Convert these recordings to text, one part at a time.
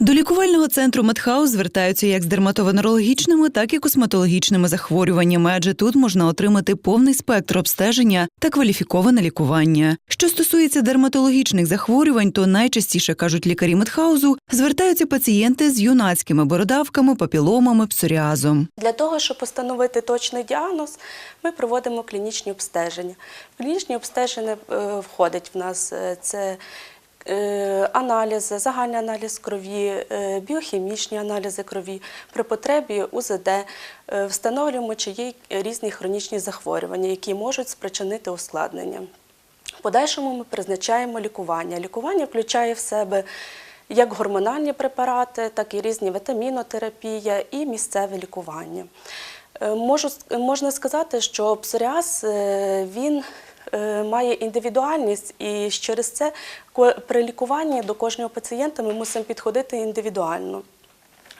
До лікувального центру Медхаус звертаються як з дерматовенерологічними, так і косметологічними захворюваннями, адже тут можна отримати повний спектр обстеження та кваліфіковане лікування. Що стосується дерматологічних захворювань, то найчастіше кажуть лікарі Медхаузу, звертаються пацієнти з юнацькими бородавками, папіломами, псоріазом. Для того, щоб постановити точний діагноз, ми проводимо клінічні обстеження. Клінічні обстеження е, входить в нас е, це аналізи, загальний аналіз крові, е, біохімічні аналізи крові, при потребі УЗД, е, встановлюємо, чи є різні хронічні захворювання, які можуть спричинити ускладнення. В подальшому ми призначаємо лікування. Лікування включає в себе як гормональні препарати, так і різні вітамінотерапія і місцеве лікування. Е, можна сказати, що псоріаз е, він е, має індивідуальність, і через це при лікуванні до кожного пацієнта ми мусимо підходити індивідуально.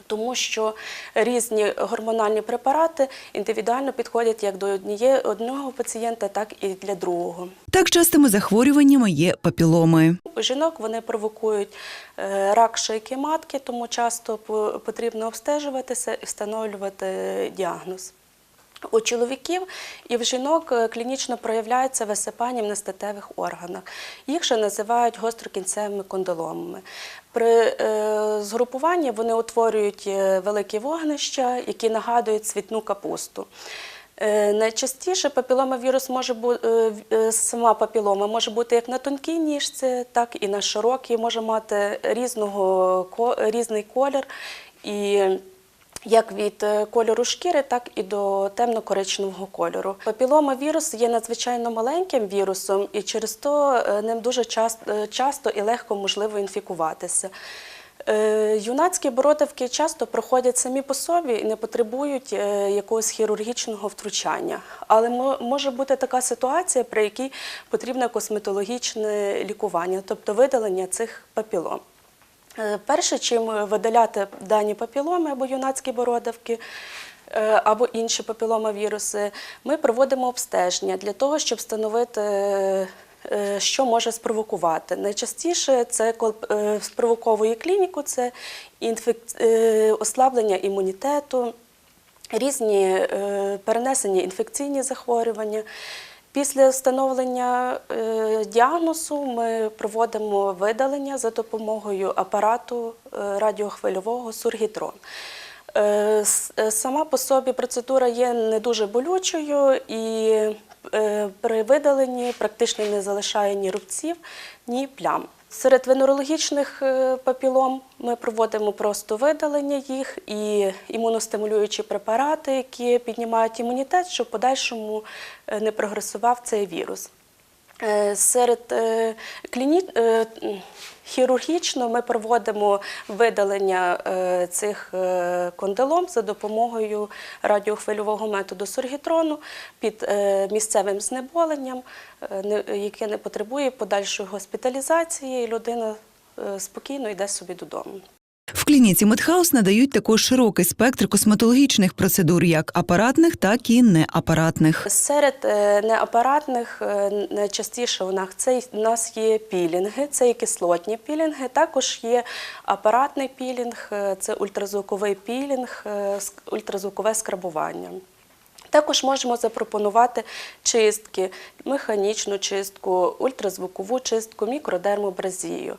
Тому що різні гормональні препарати індивідуально підходять як до однієї одного пацієнта, так і для другого. Так частими захворюваннями є папіломи. У жінок вони провокують е, рак шийки матки, тому часто по- потрібно обстежуватися і встановлювати діагноз. У чоловіків і в жінок е, клінічно проявляється висипання в нестатевих органах. Їх ще називають гострокінцевими кондиломами. При е, згрупуванні вони утворюють е, великі вогнища, які нагадують цвітну капусту. Найчастіше папіломавірус може бути сама папілома може бути як на тонкій ніжці, так і на широкій, може мати різного різний колір і як від е, кольору шкіри, так і до темно-коричневого кольору. Папіломавірус є надзвичайно маленьким вірусом, і через то е, ним дуже часто, часто і легко можливо інфікуватися. Е, Юнацькі бородавки часто проходять самі по собі і не потребують е, якогось хірургічного втручання. Але може бути така ситуація, при якій потрібне косметологічне лікування, тобто видалення цих папілом. Е, Перше, чим видаляти дані папіломи або юнацькі бородавки, е, або інші папіломавіруси, ми проводимо обстеження для того, щоб встановити, е, що може спровокувати. Найчастіше це е, спровоковує клініку, це е, ослаблення імунітету, різні е, перенесені інфекційні захворювання. Після встановлення е, діагнозу ми проводимо видалення за допомогою апарату е, радіохвильового Сургітрон. Е, Сама по собі процедура є не дуже болючою і при видаленні практично не залишає ні рубців, ні плям. Серед венерологічних е, папілом ми проводимо просто видалення їх і імуностимулюючі препарати, які піднімають імунітет, щоб подальшому е, не прогресував цей вірус. Е, Серед е, кліні... е, хірургічно ми проводимо видалення цих кондилом за допомогою радіохвильового методу сургітрону під місцевим знеболенням, яке не потребує подальшої госпіталізації, і людина спокійно йде собі додому. В клініці Медхаус надають також широкий спектр косметологічних процедур, як апаратних, так і неапаратних. Серед е, неапаратних е, найчастіше у нас це у нас є пілінги, це є кислотні пілінги. Також є апаратний пілінг, е, це ультразвуковий пілінг, ультразвукове скрабування. Також можемо запропонувати чистки, механічну чистку, ультразвукову чистку, мікродермобразію,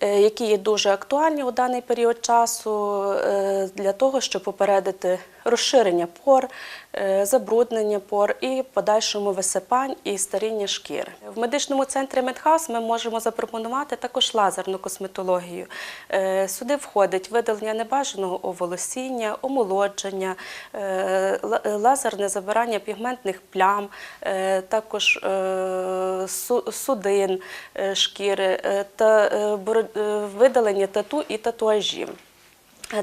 е, які є дуже актуальні у даний період часу е, для того, щоб попередити розширення пор, е, забруднення пор і подальшому висипань і старіння шкіри. В медичному центрі Медхаус ми можемо запропонувати також лазерну косметологію. Сюди входить видалення небажаного оволосіння, омолодження, е, е, забирання пігментних плям, е, також е, судин е, шкіри та видалення тату і татуажів.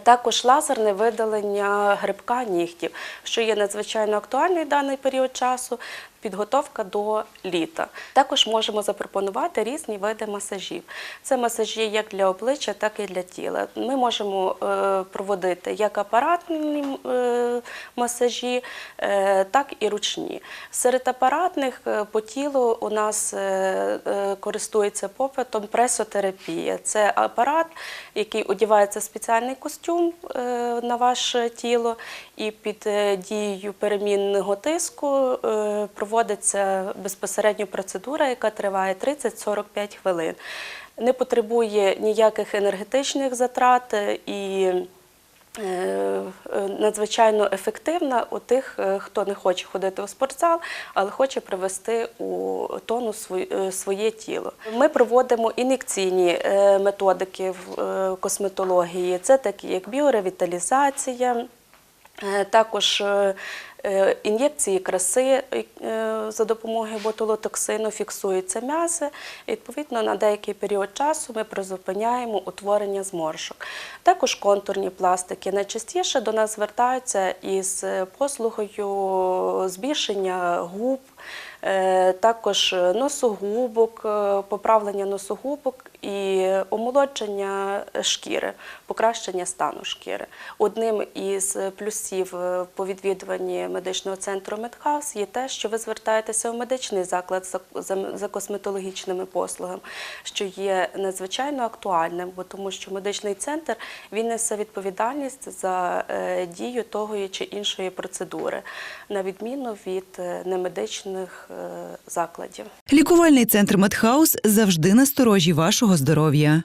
Також лазерне видалення грибка нігтів, що є надзвичайно актуальний в даний період часу, підготовка до літа. Також можемо запропонувати різні види масажів. Це масажі як для обличчя, так і для тіла. Ми можемо е, проводити як апаратні е, масажі, е, так і ручні. Серед апаратних по тілу у нас користується попитом пресотерапія. Це апарат, який одягається в спеціальний костюм на ваше тіло, і під дією перемінного тиску е, проводиться безпосередньо процедура, яка триває 30-45 хвилин. Не потребує ніяких енергетичних затрат і е, надзвичайно ефективна у тих, е, хто не хоче ходити у спортзал, але хоче привести у свої- е, своє тіло. Ми проводимо ін'єкційні методики в косметології. Це такі як біоревіталізація. Також ін'єкції краси е, за допомогою ботулотоксину фіксуються м'язи. І, Відповідно, на деякий період часу ми призупиняємо утворення зморшок. Також контурні пластики. Найчастіше до нас звертаються із послугою збільшення губ, е, також носогубок, е, поправлення носогубок і омолодження шкіри, покращення стану шкіри. Одним із плюсів е, по відвідуванні медичного центру Медхаус є те, що ви звертаєтеся в медичний заклад за, за, за косметологічними послугами, що є надзвичайно актуальним, бо тому що медичний центр він несе відповідальність за е, дію того чи іншої процедури, на відміну від е, немедичних е, закладів. Лікувальний центр Медхаус завжди на сторожі вашого здоров'я.